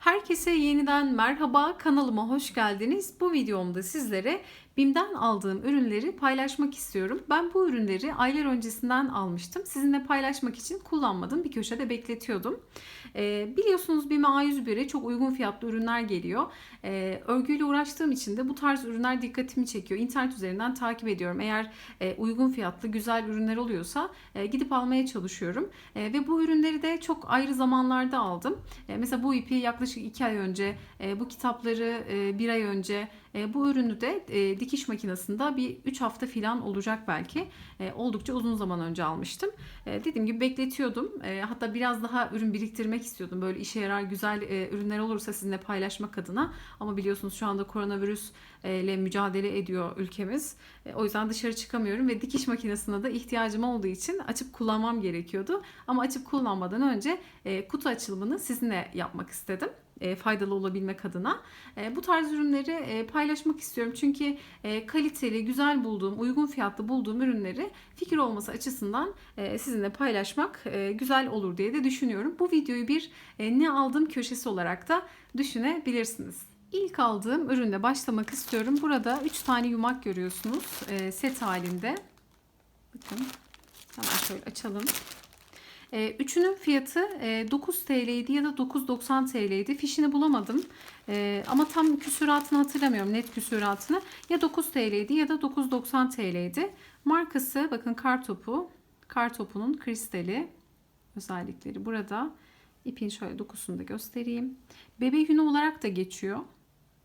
Herkese yeniden merhaba kanalıma hoş geldiniz. Bu videomda sizlere BİM'den aldığım ürünleri paylaşmak istiyorum. Ben bu ürünleri aylar öncesinden almıştım. Sizinle paylaşmak için kullanmadım. Bir köşede bekletiyordum. Ee, biliyorsunuz BİM'e A101'e çok uygun fiyatlı ürünler geliyor. Ee, örgüyle uğraştığım için de bu tarz ürünler dikkatimi çekiyor. İnternet üzerinden takip ediyorum. Eğer e, uygun fiyatlı güzel ürünler oluyorsa e, gidip almaya çalışıyorum. E, ve bu ürünleri de çok ayrı zamanlarda aldım. E, mesela bu ipi yaklaşık 2 ay önce, e, bu kitapları 1 ay önce, e, bu ürünü de e, dikiş makinesinde bir 3 hafta falan olacak belki. E, oldukça uzun zaman önce almıştım. E, dediğim gibi bekletiyordum. E, hatta biraz daha ürün biriktirmek istiyordum. Böyle işe yarar güzel e, ürünler olursa sizinle paylaşmak adına. Ama biliyorsunuz şu anda koronavirüs e, mücadele ediyor ülkemiz. E, o yüzden dışarı çıkamıyorum ve dikiş makinesine de ihtiyacım olduğu için açıp kullanmam gerekiyordu. Ama açıp kullanmadan önce e, kutu açılımını sizinle yapmak istedim e, faydalı olabilmek adına. E, bu tarz ürünleri e, paylaşmak istiyorum. Çünkü kaliteli, güzel bulduğum, uygun fiyatlı bulduğum ürünleri fikir olması açısından sizinle paylaşmak güzel olur diye de düşünüyorum. Bu videoyu bir ne aldım köşesi olarak da düşünebilirsiniz. İlk aldığım ürünle başlamak istiyorum. Burada 3 tane yumak görüyorsunuz set halinde. Bakın hemen şöyle açalım. E, üçünün fiyatı e, 9 TL'ydi ya da 9.90 TL'ydi. Fişini bulamadım. E, ama tam küsuratını hatırlamıyorum. Net küsuratını. Ya 9 TL'ydi ya da 9.90 TL'ydi. Markası bakın kar topu. Kar topunun kristali özellikleri burada. İpin şöyle dokusunu da göstereyim. Bebe yünü olarak da geçiyor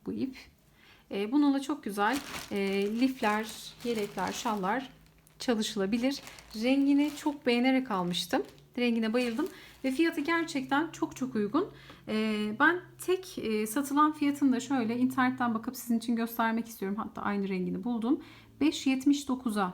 bu ip. E, bununla çok güzel e, lifler, yelekler, şallar çalışılabilir. Rengini çok beğenerek almıştım. Rengine bayıldım. Ve fiyatı gerçekten çok çok uygun. Ee, ben tek e, satılan fiyatını da şöyle internetten bakıp sizin için göstermek istiyorum. Hatta aynı rengini buldum. 5.79'a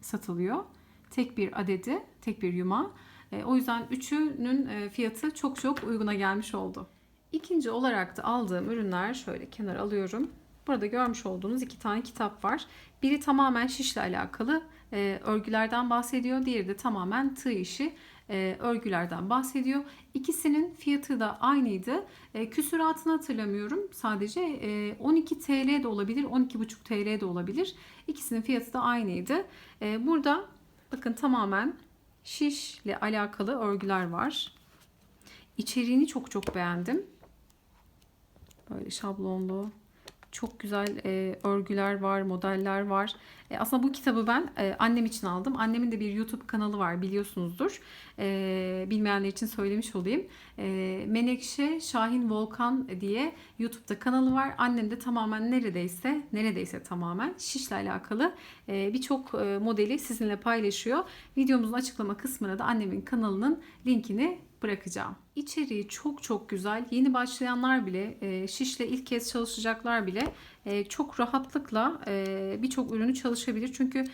satılıyor. Tek bir adedi, tek bir yuma. Ee, o yüzden üçünün e, fiyatı çok çok uyguna gelmiş oldu. İkinci olarak da aldığım ürünler şöyle kenara alıyorum. Burada görmüş olduğunuz iki tane kitap var. Biri tamamen şişle alakalı e, örgülerden bahsediyor. Diğeri de tamamen tığ işi e, örgülerden bahsediyor. İkisinin fiyatı da aynıydı. E, küsuratını hatırlamıyorum. Sadece e, 12 TL de olabilir, 12,5 TL de olabilir. İkisinin fiyatı da aynıydı. E, burada bakın tamamen şişle alakalı örgüler var. İçeriğini çok çok beğendim. Böyle şablonlu, çok güzel e, örgüler var, modeller var. E, aslında bu kitabı ben e, annem için aldım. Annemin de bir YouTube kanalı var biliyorsunuzdur. E, bilmeyenler için söylemiş olayım. E, Menekşe Şahin Volkan diye YouTube'da kanalı var. Annem de tamamen neredeyse, neredeyse tamamen şişle alakalı e, birçok e, modeli sizinle paylaşıyor. Videomuzun açıklama kısmına da annemin kanalının linkini bırakacağım. İçeriği çok çok güzel. Yeni başlayanlar bile, e, şişle ilk kez çalışacaklar bile e, çok rahatlıkla e, birçok ürünü çalışabilir. Çünkü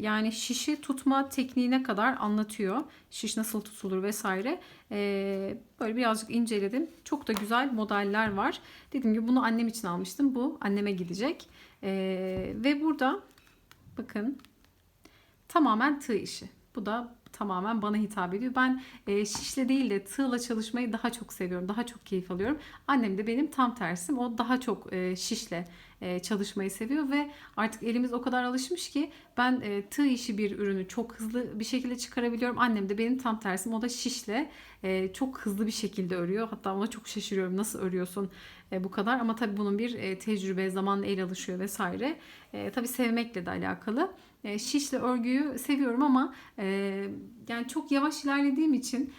yani şişi tutma tekniğine kadar anlatıyor. Şiş nasıl tutulur vesaire. Böyle birazcık inceledim. Çok da güzel modeller var. Dediğim gibi bunu annem için almıştım. Bu anneme gidecek. Ve burada bakın tamamen tığ işi. Bu da tamamen bana hitap ediyor. Ben e, şişle değil de tığla çalışmayı daha çok seviyorum. Daha çok keyif alıyorum. Annem de benim tam tersim. O daha çok e, şişle e, çalışmayı seviyor ve artık elimiz o kadar alışmış ki ben e, tığ işi bir ürünü çok hızlı bir şekilde çıkarabiliyorum. Annem de benim tam tersim. O da şişle e, çok hızlı bir şekilde örüyor. Hatta ona çok şaşırıyorum nasıl örüyorsun bu kadar. Ama tabii bunun bir tecrübe, zamanla el alışıyor vesaire. Tabii sevmekle de alakalı. Şişle örgüyü seviyorum ama yani çok yavaş ilerlediğim için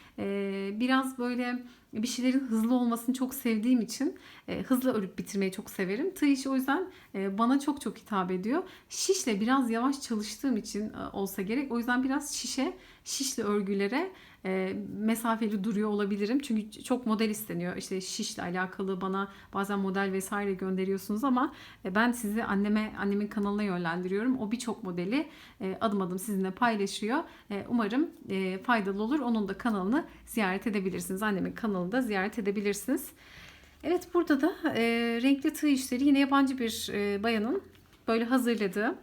biraz böyle bir şeylerin hızlı olmasını çok sevdiğim için e, hızlı örüp bitirmeyi çok severim. Tığ işi o yüzden e, bana çok çok hitap ediyor. Şişle biraz yavaş çalıştığım için e, olsa gerek. O yüzden biraz şişe, şişli örgülere e, mesafeli duruyor olabilirim. Çünkü çok model isteniyor. İşte şişle alakalı bana bazen model vesaire gönderiyorsunuz ama e, ben sizi anneme annemin kanalına yönlendiriyorum. O birçok modeli e, adım adım sizinle paylaşıyor. E, umarım e, faydalı olur. Onun da kanalını ziyaret edebilirsiniz. Annemin kanalını da ziyaret edebilirsiniz. Evet burada da e, renkli tığ işleri yine yabancı bir e, bayanın böyle hazırladığı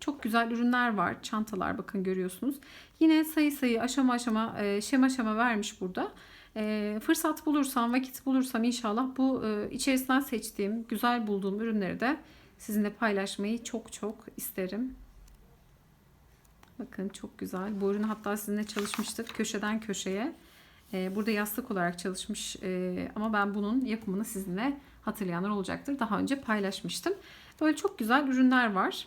çok güzel ürünler var. Çantalar bakın görüyorsunuz. Yine sayı sayı aşama aşama e, şema şema vermiş burada. E, fırsat bulursam, vakit bulursam inşallah bu e, içerisinden seçtiğim, güzel bulduğum ürünleri de sizinle paylaşmayı çok çok isterim. Bakın çok güzel. Bu ürünü hatta sizinle çalışmıştık köşeden köşeye. Ee, burada yastık olarak çalışmış ee, ama ben bunun yapımını sizinle hatırlayanlar olacaktır. Daha önce paylaşmıştım. Böyle çok güzel ürünler var.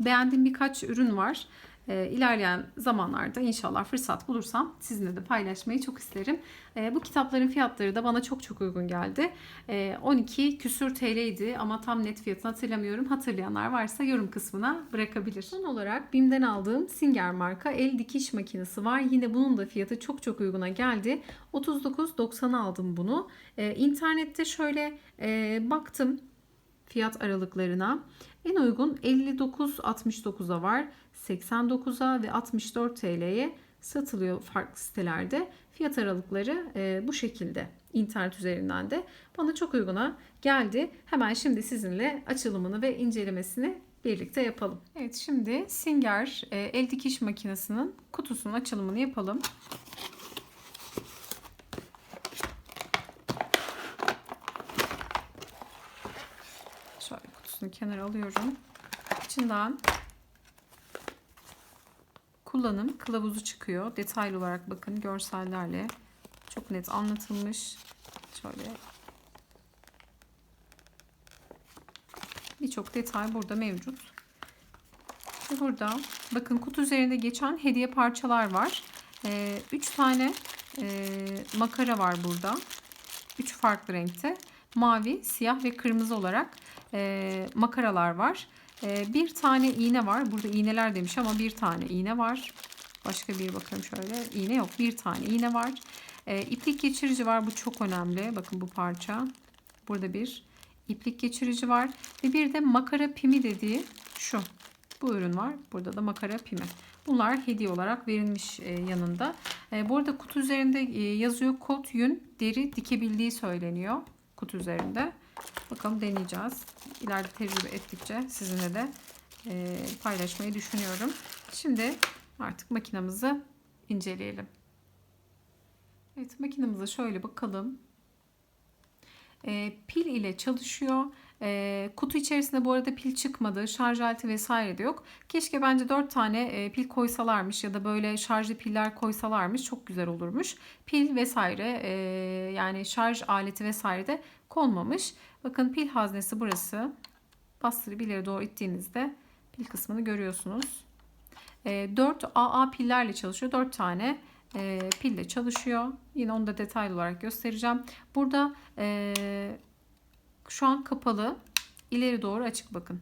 Beğendiğim birkaç ürün var. E, ilerleyen zamanlarda inşallah fırsat bulursam sizinle de paylaşmayı çok isterim. E, bu kitapların fiyatları da bana çok çok uygun geldi. E, 12 küsür TL'ydi ama tam net fiyatını hatırlamıyorum. Hatırlayanlar varsa yorum kısmına bırakabilir. Son olarak BİM'den aldığım Singer marka el dikiş makinesi var. Yine bunun da fiyatı çok çok uyguna geldi. 39.90 aldım bunu. E, internette şöyle baktım fiyat aralıklarına. En uygun 59.69'a var. 89'a ve 64 TL'ye satılıyor farklı sitelerde. Fiyat aralıkları e, bu şekilde internet üzerinden de bana çok uyguna geldi. Hemen şimdi sizinle açılımını ve incelemesini birlikte yapalım. Evet şimdi Singer e, el dikiş makinesinin kutusunun açılımını yapalım. Şöyle kutusunu kenara alıyorum. İçinden kullanım kılavuzu çıkıyor. Detaylı olarak bakın görsellerle çok net anlatılmış. Şöyle birçok detay burada mevcut. Ve burada bakın kutu üzerinde geçen hediye parçalar var. 3 ee, üç tane e, makara var burada. 3 farklı renkte. Mavi, siyah ve kırmızı olarak e, makaralar var. E, bir tane iğne var. Burada iğneler demiş ama bir tane iğne var. Başka bir bakalım şöyle. İğne yok. Bir tane iğne var. E, iplik geçirici var. Bu çok önemli. Bakın bu parça. Burada bir iplik geçirici var. Ve bir de makara pimi dediği şu. Bu ürün var. Burada da makara pimi. Bunlar hediye olarak verilmiş e, yanında. E, bu arada kutu üzerinde e, yazıyor kot yün deri dikebildiği söyleniyor kutu üzerinde. Bakalım deneyeceğiz. İleride tecrübe ettikçe sizinle de e, paylaşmayı düşünüyorum. Şimdi artık makinamızı inceleyelim. Evet makinamıza şöyle bakalım. E, pil ile çalışıyor. E, kutu içerisinde bu arada pil çıkmadı. Şarj aleti vesaire de yok. Keşke bence 4 tane e, pil koysalarmış ya da böyle şarjlı piller koysalarmış. Çok güzel olurmuş. Pil vesaire e, yani şarj aleti vesaire de konmamış. Bakın pil haznesi burası. Bastırıp ileri doğru ittiğinizde pil kısmını görüyorsunuz. E, 4 AA pillerle çalışıyor. 4 tane e, pille çalışıyor. Yine onu da detaylı olarak göstereceğim. Burada e, şu an kapalı. İleri doğru açık bakın.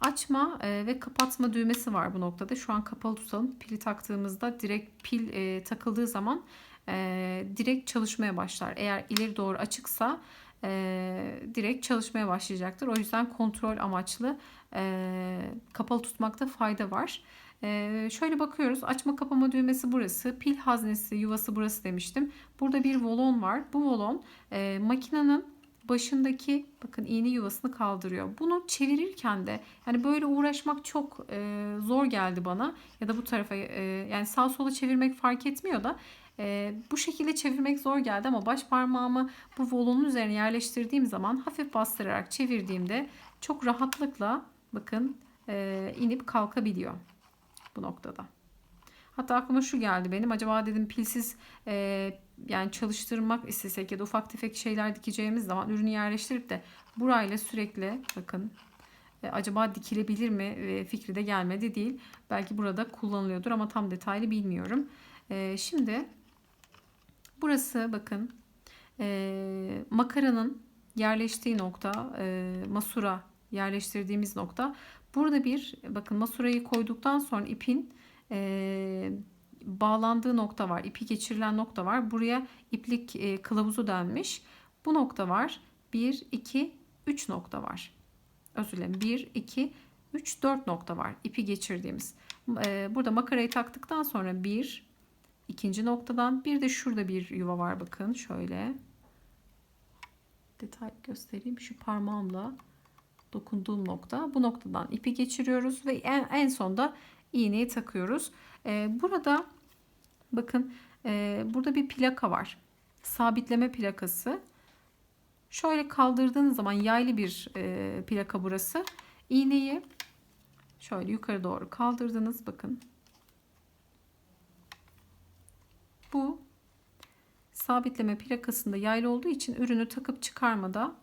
Açma e, ve kapatma düğmesi var bu noktada. Şu an kapalı tutalım. Pili taktığımızda direkt pil e, takıldığı zaman e, direkt çalışmaya başlar. Eğer ileri doğru açıksa e, direkt çalışmaya başlayacaktır. O yüzden kontrol amaçlı e, kapalı tutmakta fayda var. E, şöyle bakıyoruz. Açma kapama düğmesi burası. Pil haznesi yuvası burası demiştim. Burada bir volon var. Bu volon e, makinenin başındaki bakın iğne yuvasını kaldırıyor. Bunu çevirirken de yani böyle uğraşmak çok e, zor geldi bana ya da bu tarafa e, yani sağ sola çevirmek fark etmiyor da e, bu şekilde çevirmek zor geldi ama baş parmağımı bu volunun üzerine yerleştirdiğim zaman hafif bastırarak çevirdiğimde çok rahatlıkla bakın e, inip kalkabiliyor bu noktada. Hatta aklıma şu geldi benim. Acaba dedim pilsiz e, yani çalıştırmak istesek ya da ufak tefek şeyler dikeceğimiz zaman ürünü yerleştirip de burayla sürekli bakın e, acaba dikilebilir mi e, fikri de gelmedi değil. Belki burada kullanılıyordur ama tam detaylı bilmiyorum. E, şimdi burası bakın e, makaranın yerleştiği nokta e, masura yerleştirdiğimiz nokta. Burada bir bakın masurayı koyduktan sonra ipin e, bağlandığı nokta var. İpi geçirilen nokta var. Buraya iplik e, kılavuzu denmiş. Bu nokta var. 1, 2, 3 nokta var. Özür dilerim. 1, 2, 3, 4 nokta var. İpi geçirdiğimiz. E, burada makarayı taktıktan sonra bir, ikinci noktadan bir de şurada bir yuva var bakın. Şöyle detay göstereyim. Şu parmağımla dokunduğum nokta. Bu noktadan ipi geçiriyoruz ve en, en sonda iğneyi takıyoruz. Ee, burada bakın Ee, burada bir plaka var. Sabitleme plakası. Şöyle kaldırdığınız zaman yaylı bir e, plaka burası. İğneyi şöyle yukarı doğru kaldırdınız. Bakın. Bu sabitleme plakasında yaylı olduğu için ürünü takıp çıkarmada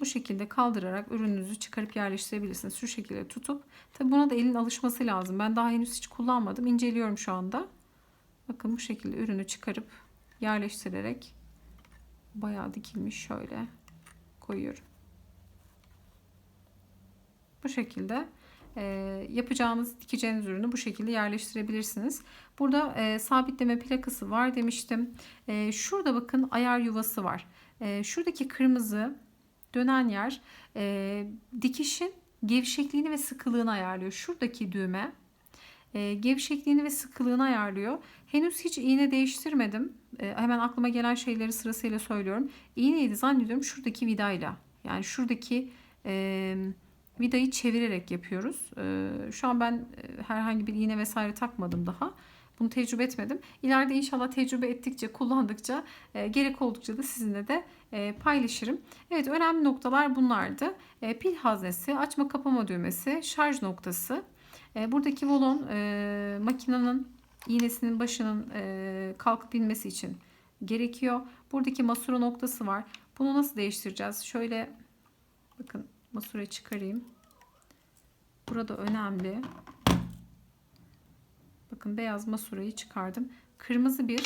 bu şekilde kaldırarak ürününüzü çıkarıp yerleştirebilirsiniz. Şu şekilde tutup. Tabi buna da elin alışması lazım. Ben daha henüz hiç kullanmadım. İnceliyorum şu anda. Bakın bu şekilde ürünü çıkarıp yerleştirerek bayağı dikilmiş şöyle koyuyorum. Bu şekilde e, yapacağınız dikeceğiniz ürünü bu şekilde yerleştirebilirsiniz. Burada e, sabitleme plakası var demiştim. E, şurada bakın ayar yuvası var. E, şuradaki kırmızı dönen yer e, dikişin gevşekliğini ve sıkılığını ayarlıyor. Şuradaki düğme e, gevşekliğini ve sıkılığını ayarlıyor. Henüz hiç iğne değiştirmedim. E, hemen aklıma gelen şeyleri sırasıyla söylüyorum. İğneyi de zannediyorum şuradaki vidayla. Yani şuradaki e, vidayı çevirerek yapıyoruz. E, şu an ben herhangi bir iğne vesaire takmadım daha. Bunu tecrübe etmedim. İleride inşallah tecrübe ettikçe, kullandıkça, e, gerek oldukça da sizinle de e, paylaşırım. Evet önemli noktalar bunlardı. E, pil haznesi, açma kapama düğmesi, şarj noktası. E, buradaki volon e, makinenin iğnesinin başının e, kalkıp inmesi için gerekiyor. Buradaki masura noktası var. Bunu nasıl değiştireceğiz? Şöyle bakın masura çıkarayım. Burada önemli. Bakın beyaz masurayı çıkardım. Kırmızı bir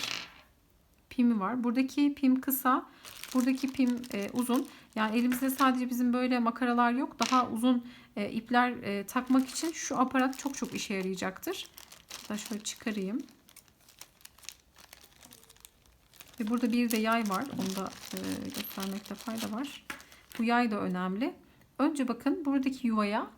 pimi var. Buradaki pim kısa. Buradaki pim e, uzun. Yani elimizde sadece bizim böyle makaralar yok. Daha uzun e, ipler e, takmak için şu aparat çok çok işe yarayacaktır. Hatta şöyle çıkarayım. Ve burada bir de yay var. Onu da e, göstermekte fayda var. Bu yay da önemli. Önce bakın buradaki yuvaya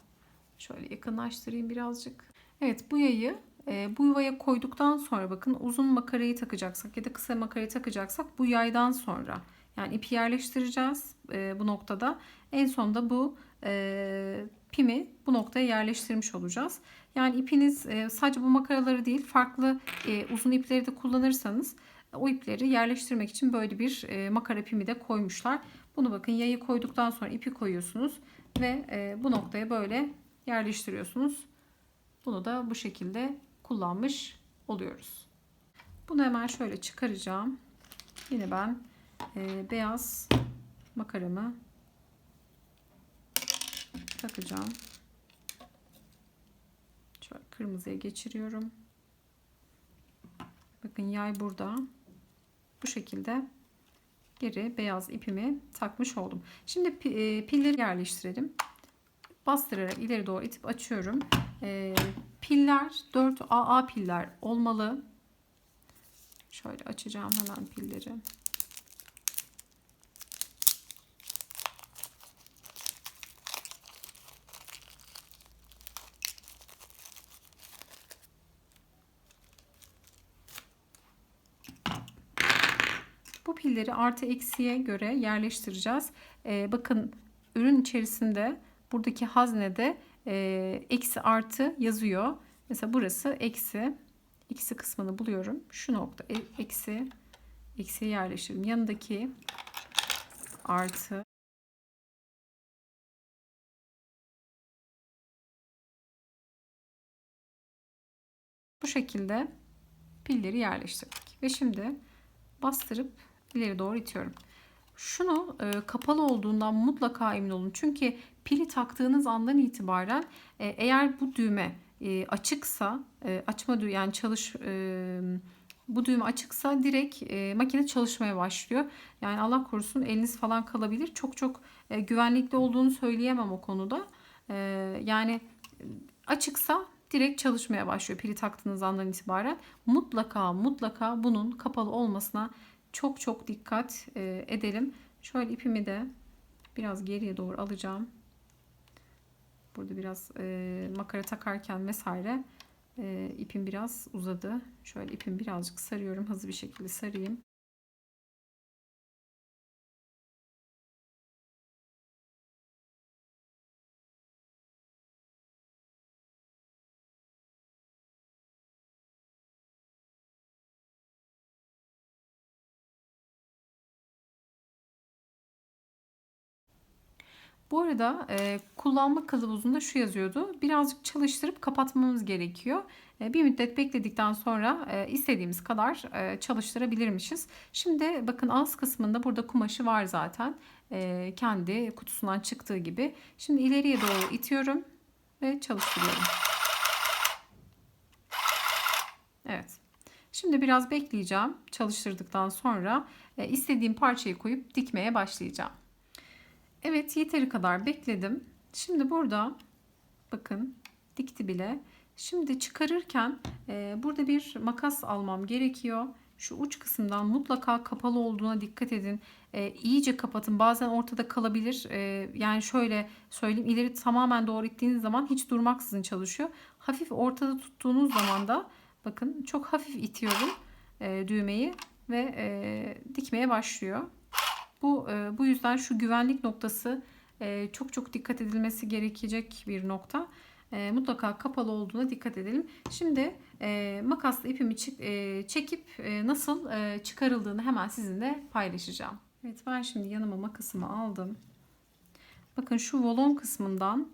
şöyle yakınlaştırayım birazcık. Evet bu yayı e, bu yuvaya koyduktan sonra bakın uzun makarayı takacaksak ya da kısa makarayı takacaksak bu yaydan sonra yani ipi yerleştireceğiz e, bu noktada. En sonunda bu e, pimi bu noktaya yerleştirmiş olacağız. Yani ipiniz e, sadece bu makaraları değil farklı uzun ipleri de kullanırsanız o ipleri yerleştirmek için böyle bir e, makara pimi de koymuşlar. Bunu bakın yayı koyduktan sonra ipi koyuyorsunuz ve bu noktaya böyle yerleştiriyorsunuz. Bunu da bu şekilde kullanmış oluyoruz. Bunu hemen şöyle çıkaracağım. Yine ben e, beyaz makaramı takacağım. Şöyle kırmızıya geçiriyorum. Bakın yay burada. Bu şekilde geri beyaz ipimi takmış oldum. Şimdi e, pilleri yerleştirelim. Bastırarak ileri doğru itip açıyorum. E, piller 4 AA piller olmalı. Şöyle açacağım hemen pilleri. Bu pilleri artı eksiye göre yerleştireceğiz. Ee, bakın ürün içerisinde buradaki haznede e, eksi artı yazıyor. Mesela burası eksi. Eksi kısmını buluyorum. Şu nokta e, eksi. Eksiye yerleştiririm. Yanındaki artı. Bu şekilde pilleri yerleştirdik. Ve şimdi bastırıp ileri doğru itiyorum. Şunu e, kapalı olduğundan mutlaka emin olun. Çünkü pili taktığınız andan itibaren e, eğer bu düğme e, açıksa e, açma düğme yani çalış e, bu düğme açıksa direkt e, makine çalışmaya başlıyor. Yani Allah korusun eliniz falan kalabilir. Çok çok e, güvenlikli olduğunu söyleyemem o konuda. E, yani açıksa direkt çalışmaya başlıyor pili taktığınız andan itibaren. Mutlaka mutlaka bunun kapalı olmasına çok çok dikkat e, edelim. Şöyle ipimi de biraz geriye doğru alacağım. Burada biraz e, makara takarken vesaire e, ipim biraz uzadı. Şöyle ipim birazcık sarıyorum. Hızlı bir şekilde sarayım. Bu arada e, kullanma kılavuzunda şu yazıyordu. Birazcık çalıştırıp kapatmamız gerekiyor. E, bir müddet bekledikten sonra e, istediğimiz kadar e, çalıştırabilirmişiz. Şimdi bakın ağız kısmında burada kumaşı var zaten. E, kendi kutusundan çıktığı gibi. Şimdi ileriye doğru itiyorum ve çalıştırıyorum. Evet. Şimdi biraz bekleyeceğim. Çalıştırdıktan sonra e, istediğim parçayı koyup dikmeye başlayacağım. Evet yeteri kadar bekledim. Şimdi burada bakın dikti bile. Şimdi çıkarırken e, burada bir makas almam gerekiyor. Şu uç kısımdan mutlaka kapalı olduğuna dikkat edin. E, iyice kapatın. Bazen ortada kalabilir. E, yani şöyle söyleyeyim. ileri tamamen doğru ittiğiniz zaman hiç durmaksızın çalışıyor. Hafif ortada tuttuğunuz zaman da bakın çok hafif itiyorum e, düğmeyi ve e, dikmeye başlıyor. Bu e, bu yüzden şu güvenlik noktası e, çok çok dikkat edilmesi gerekecek bir nokta. E, mutlaka kapalı olduğuna dikkat edelim. Şimdi makasla ipimi çekip nasıl çıkarıldığını hemen sizinle paylaşacağım. Evet ben şimdi yanıma makasımı aldım. Bakın şu volon kısmından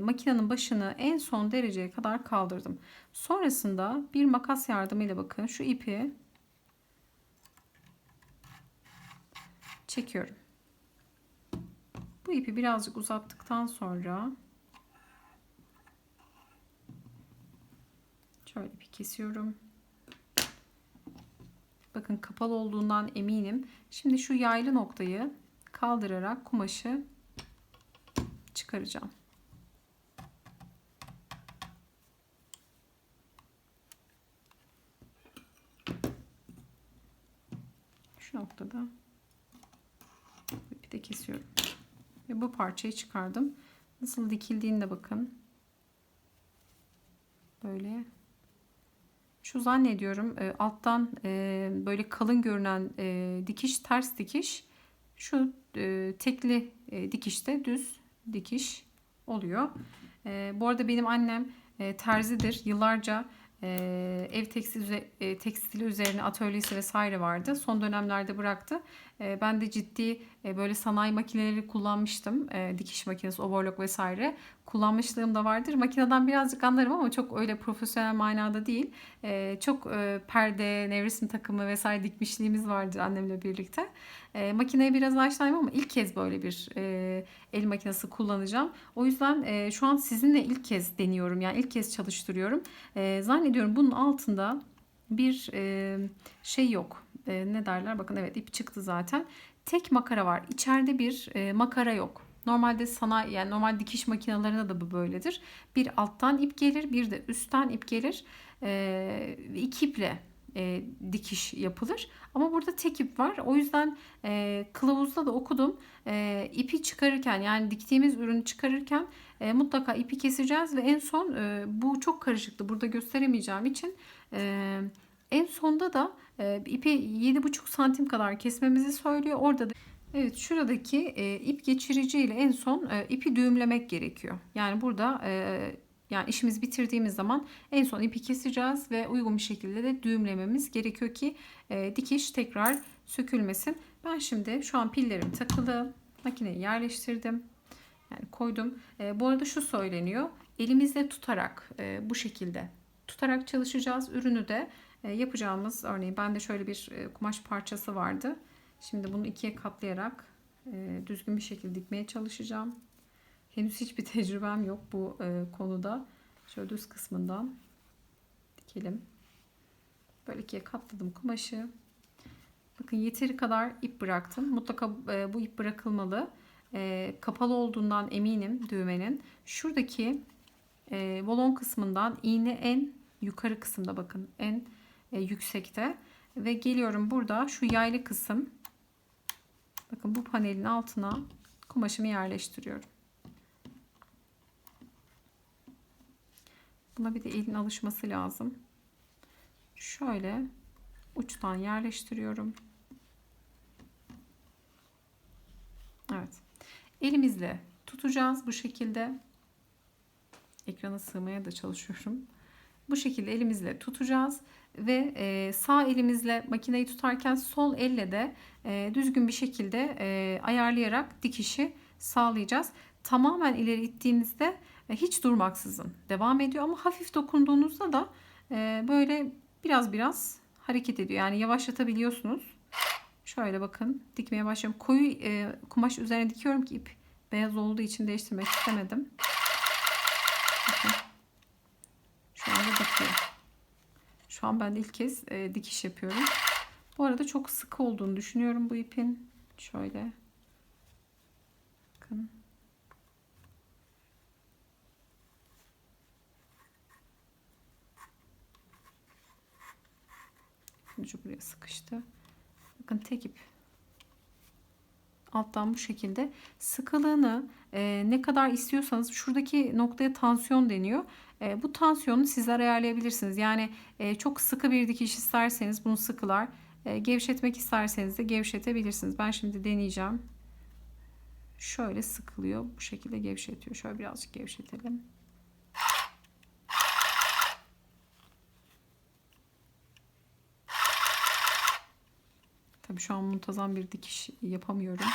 makinenin başını en son dereceye kadar kaldırdım. Sonrasında bir makas yardımıyla bakın şu ipi çekiyorum. Bu ipi birazcık uzattıktan sonra şöyle bir kesiyorum. Bakın kapalı olduğundan eminim. Şimdi şu yaylı noktayı kaldırarak kumaşı çıkaracağım. Şu noktada de kesiyorum. Ve bu parçayı çıkardım. Nasıl dikildiğini de bakın. Böyle. Şu zannediyorum e, alttan e, böyle kalın görünen e, dikiş ters dikiş. Şu e, tekli e, dikişte düz dikiş oluyor. E, bu arada benim annem e, terzidir. Yıllarca e, ev tekstili, e, tekstili üzerine atölyesi vesaire vardı. Son dönemlerde bıraktı. E, ben de ciddi e, böyle sanayi makineleri kullanmıştım. E, dikiş makinesi, overlock vesaire. Kullanmışlığım da vardır. Makineden birazcık anlarım ama çok öyle profesyonel manada değil. E, çok perde, nevresim takımı vesaire dikmişliğimiz vardı annemle birlikte. Makineye biraz aşinayım ama ilk kez böyle bir el makinesi kullanacağım. O yüzden şu an sizinle ilk kez deniyorum. Yani ilk kez çalıştırıyorum. Zannediyorum bunun altında bir şey yok. E, ne derler? Bakın evet ip çıktı zaten. Tek makara var. İçeride bir e, makara yok. Normalde sanayi yani normal dikiş makinelerinde de bu böyledir. Bir alttan ip gelir, bir de üstten ip gelir. E, iki iple e, dikiş yapılır. Ama burada tek ip var. O yüzden e, kılavuzda da okudum. E, ipi çıkarırken yani diktiğimiz ürünü çıkarırken e, mutlaka ipi keseceğiz ve en son e, bu çok karışıktı. Burada gösteremeyeceğim için e, en sonda da e, ipi 7,5 santim kadar kesmemizi söylüyor. Orada da Evet şuradaki e, ip geçirici ile en son e, ipi düğümlemek gerekiyor. Yani burada e, yani işimizi bitirdiğimiz zaman en son ipi keseceğiz ve uygun bir şekilde de düğümlememiz gerekiyor ki e, dikiş tekrar sökülmesin. Ben şimdi şu an pillerim takılı. Makineyi yerleştirdim. Yani koydum. E, bu arada şu söyleniyor. Elimizle tutarak e, bu şekilde tutarak çalışacağız. Ürünü de yapacağımız örneğin bende şöyle bir e, kumaş parçası vardı. Şimdi bunu ikiye katlayarak e, düzgün bir şekilde dikmeye çalışacağım. Henüz hiçbir tecrübem yok bu e, konuda. Şöyle düz kısmından dikelim. Böyle ikiye katladım kumaşı. Bakın yeteri kadar ip bıraktım. Mutlaka e, bu ip bırakılmalı. E, kapalı olduğundan eminim düğmenin. Şuradaki e, volon kısmından iğne en yukarı kısımda bakın en e, yüksekte ve geliyorum burada şu yaylı kısım bakın bu panelin altına kumaşımı yerleştiriyorum. Buna bir de elin alışması lazım. Şöyle uçtan yerleştiriyorum. Evet. Elimizle tutacağız bu şekilde. Ekrana sığmaya da çalışıyorum. Bu şekilde elimizle tutacağız ve e, sağ elimizle makineyi tutarken sol elle de e, düzgün bir şekilde e, ayarlayarak dikişi sağlayacağız. Tamamen ileri ittiğinizde hiç durmaksızın devam ediyor ama hafif dokunduğunuzda da böyle biraz biraz hareket ediyor. Yani yavaşlatabiliyorsunuz. Şöyle bakın dikmeye başlıyorum. Koyu kumaş üzerine dikiyorum ki ip beyaz olduğu için değiştirmek istemedim. Bakın. Şu anda dikiyor. Şu an ben de ilk kez e, dikiş yapıyorum. Bu arada çok sıkı olduğunu düşünüyorum bu ipin. Şöyle. Bakın. Ucu buraya sıkıştı. Bakın tek ip. Alttan bu şekilde. Sıkılığını e, ne kadar istiyorsanız şuradaki noktaya tansiyon deniyor. E, bu tansiyonu sizler ayarlayabilirsiniz. Yani e, çok sıkı bir dikiş isterseniz bunu sıkılar. E, gevşetmek isterseniz de gevşetebilirsiniz. Ben şimdi deneyeceğim. Şöyle sıkılıyor. Bu şekilde gevşetiyor. Şöyle birazcık gevşetelim. Tabii şu an muntazam bir dikiş yapamıyorum.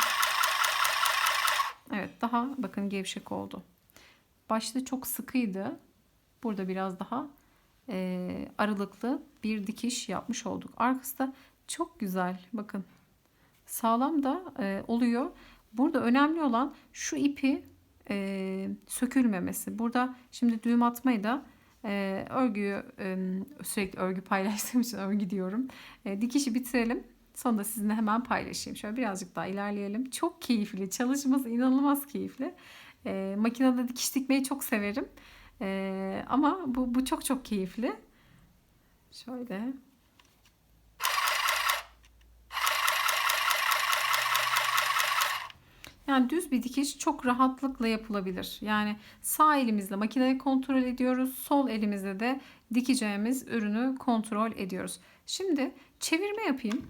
Evet daha bakın gevşek oldu. Başta çok sıkıydı. Burada biraz daha e, aralıklı bir dikiş yapmış olduk. Arkası da çok güzel. Bakın sağlam da e, oluyor. Burada önemli olan şu ipi e, sökülmemesi. Burada şimdi düğüm atmayı da e, örgüyü e, sürekli örgü paylaştığım için örgü diyorum. E, dikişi bitirelim. Sonra da sizinle hemen paylaşayım. Şöyle birazcık daha ilerleyelim. Çok keyifli. Çalışması inanılmaz keyifli. E, makinede dikiş dikmeyi çok severim. E, ama bu, bu çok çok keyifli. Şöyle. Yani düz bir dikiş çok rahatlıkla yapılabilir. Yani sağ elimizle makineyi kontrol ediyoruz. Sol elimizle de dikeceğimiz ürünü kontrol ediyoruz. Şimdi çevirme yapayım.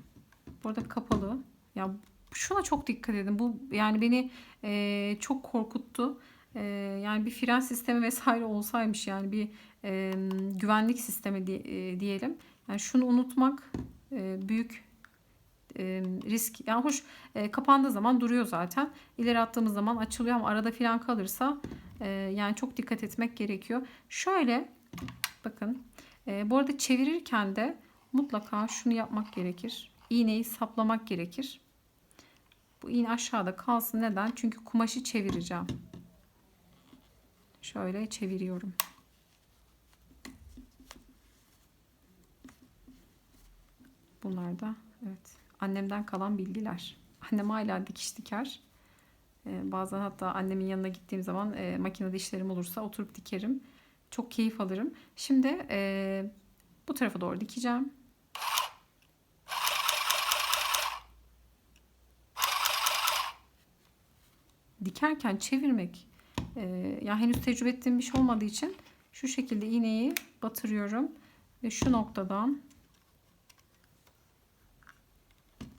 Burada kapalı. Ya şuna çok dikkat edin. Bu yani beni e, çok korkuttu. E, yani bir fren sistemi vesaire olsaymış yani bir e, güvenlik sistemi di, e, diyelim. Yani şunu unutmak e, büyük e, risk. Yani hoş e, kapandığı zaman duruyor zaten. İleri attığımız zaman açılıyor ama arada fren kalırsa e, yani çok dikkat etmek gerekiyor. Şöyle bakın e, bu arada çevirirken de mutlaka şunu yapmak gerekir iğneyi saplamak gerekir. Bu iğne aşağıda kalsın. Neden? Çünkü kumaşı çevireceğim. Şöyle çeviriyorum. Bunlar da evet annemden kalan bilgiler. Annem hala dikiş diker. Ee, bazen hatta annemin yanına gittiğim zaman e, makinede işlerim olursa oturup dikerim. Çok keyif alırım. Şimdi e, bu tarafa doğru dikeceğim. Dikerken çevirmek e, yani henüz tecrübe ettiğim bir şey olmadığı için şu şekilde iğneyi batırıyorum ve şu noktadan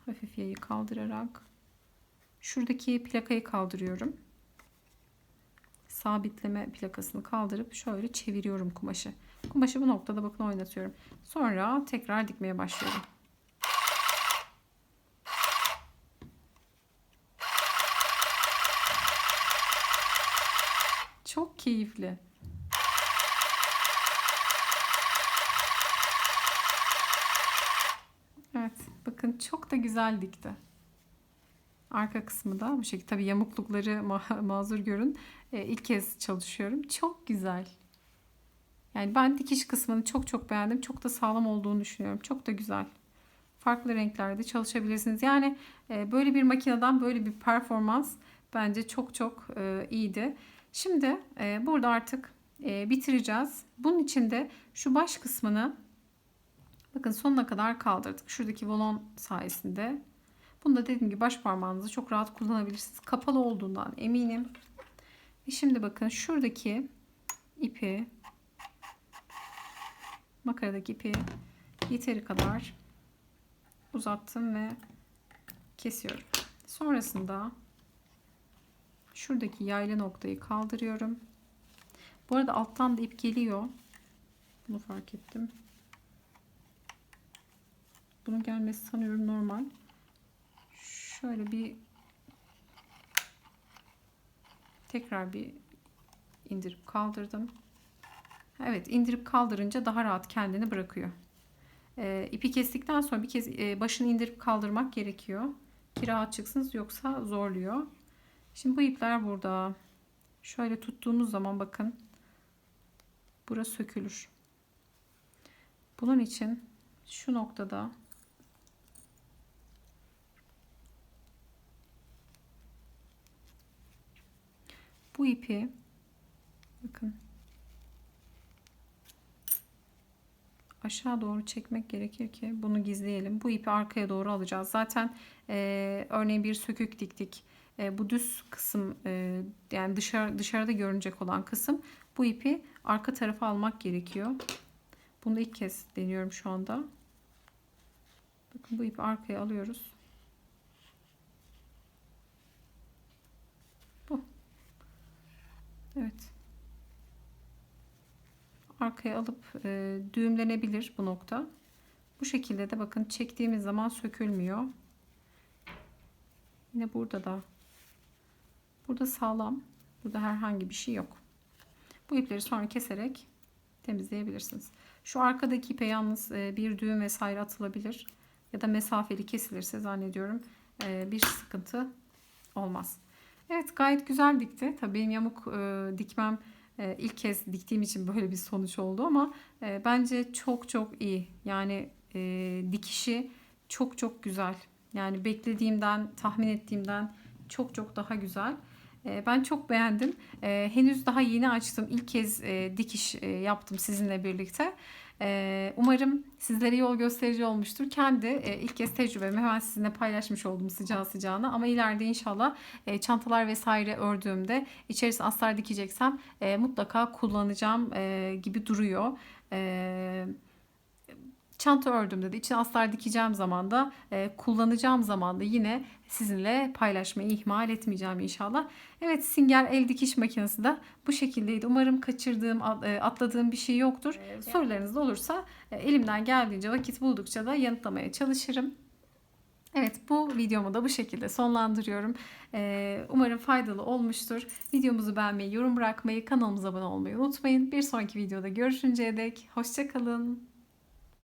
hafif yayı kaldırarak şuradaki plakayı kaldırıyorum. Sabitleme plakasını kaldırıp şöyle çeviriyorum kumaşı. Kumaşı bu noktada bakın oynatıyorum. Sonra tekrar dikmeye başlıyorum. Çok keyifli. Evet, bakın çok da güzel dikti. Arka kısmı da bu şekilde. Tabii yamuklukları ma mazur görün. Ee, ilk kez çalışıyorum. Çok güzel. Yani ben dikiş kısmını çok çok beğendim. Çok da sağlam olduğunu düşünüyorum. Çok da güzel. Farklı renklerde çalışabilirsiniz. Yani e, böyle bir makineden böyle bir performans bence çok çok e, iyiydi. Şimdi e, burada artık e, bitireceğiz. Bunun için de şu baş kısmını bakın sonuna kadar kaldırdık. Şuradaki volon sayesinde. Bunu da dediğim gibi baş parmağınızı çok rahat kullanabilirsiniz. Kapalı olduğundan eminim. Ve şimdi bakın şuradaki ipi makaradaki ipi yeteri kadar uzattım ve kesiyorum. Sonrasında şuradaki yaylı noktayı kaldırıyorum. Bu arada alttan da ip geliyor. Bunu fark ettim. Bunun gelmesi sanıyorum normal. Şöyle bir Tekrar bir indirip kaldırdım. Evet indirip kaldırınca daha rahat kendini bırakıyor. E, ipi kestikten sonra bir kez e, başını indirip kaldırmak gerekiyor. Ki rahat çıksın yoksa zorluyor. Şimdi bu ipler burada. Şöyle tuttuğumuz zaman bakın. Burası sökülür. Bunun için şu noktada bu ipi bakın aşağı doğru çekmek gerekir ki bunu gizleyelim. Bu ipi arkaya doğru alacağız. Zaten e, örneğin bir sökük diktik. E, bu düz kısım e, yani dışarı, dışarıda görünecek olan kısım bu ipi arka tarafa almak gerekiyor. Bunu ilk kez deniyorum şu anda. Bakın bu ipi arkaya alıyoruz. Bu. Evet. Arkaya alıp e, düğümlenebilir bu nokta. Bu şekilde de bakın çektiğimiz zaman sökülmüyor. Yine burada da burada sağlam. Burada herhangi bir şey yok. Bu ipleri sonra keserek temizleyebilirsiniz. Şu arkadaki ipe yalnız e, bir düğüm vesaire atılabilir. Ya da mesafeli kesilirse zannediyorum e, bir sıkıntı olmaz. Evet gayet güzel dikti. Tabii benim yamuk e, dikmem ilk kez diktiğim için böyle bir sonuç oldu ama bence çok çok iyi. Yani dikişi çok çok güzel. Yani beklediğimden, tahmin ettiğimden çok çok daha güzel. E, ben çok beğendim. E, henüz daha yeni açtım. İlk kez e, dikiş e, yaptım sizinle birlikte. E, umarım sizlere yol gösterici olmuştur. Kendi e, ilk kez tecrübemi hemen sizinle paylaşmış oldum sıcağı sıcağına. Ama ileride inşallah çantalar vesaire ördüğümde içerisine astar dikeceksem mutlaka kullanacağım gibi duruyor. Evet çanta ördüğümde de içine astar dikeceğim zaman da e, kullanacağım zaman da yine sizinle paylaşmayı ihmal etmeyeceğim inşallah. Evet Singer el dikiş makinesi de bu şekildeydi. Umarım kaçırdığım e, atladığım bir şey yoktur. Evet. Sorularınız da olursa e, elimden geldiğince vakit buldukça da yanıtlamaya çalışırım. Evet bu videomu da bu şekilde sonlandırıyorum. Ee, umarım faydalı olmuştur. Videomuzu beğenmeyi, yorum bırakmayı, kanalımıza abone olmayı unutmayın. Bir sonraki videoda görüşünceye dek hoşçakalın.